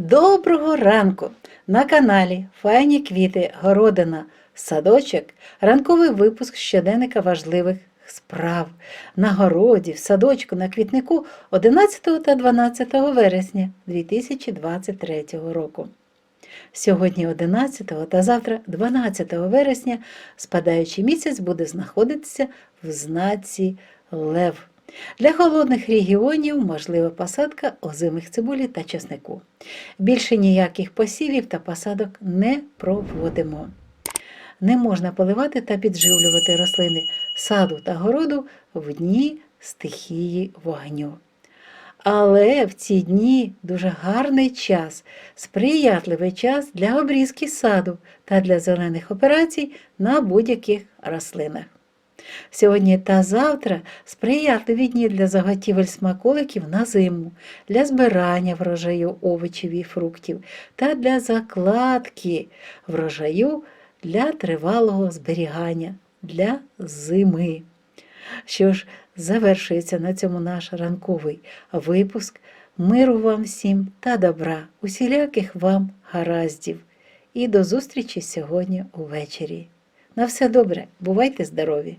Доброго ранку! На каналі Файні квіти, городина, садочок, ранковий випуск щоденника важливих справ на городі, в садочку, на квітнику 11 та 12 вересня 2023 року. Сьогодні 11 та завтра 12 вересня спадаючий місяць буде знаходитися в знаці Лев. Для холодних регіонів можлива посадка озимих цибулі та чеснику. Більше ніяких посівів та посадок не проводимо. Не можна поливати та підживлювати рослини саду та городу в дні стихії вогню. Але в ці дні дуже гарний час, сприятливий час для обрізки саду та для зелених операцій на будь-яких рослинах. Сьогодні та завтра сприятливі дні для заготівель смаколиків на зиму, для збирання врожаю овочів і фруктів та для закладки врожаю для тривалого зберігання, для зими. Що ж, завершується на цьому наш ранковий випуск. Миру вам всім та добра, усіляких вам гараздів. І до зустрічі сьогодні увечері. На все добре, бувайте здорові!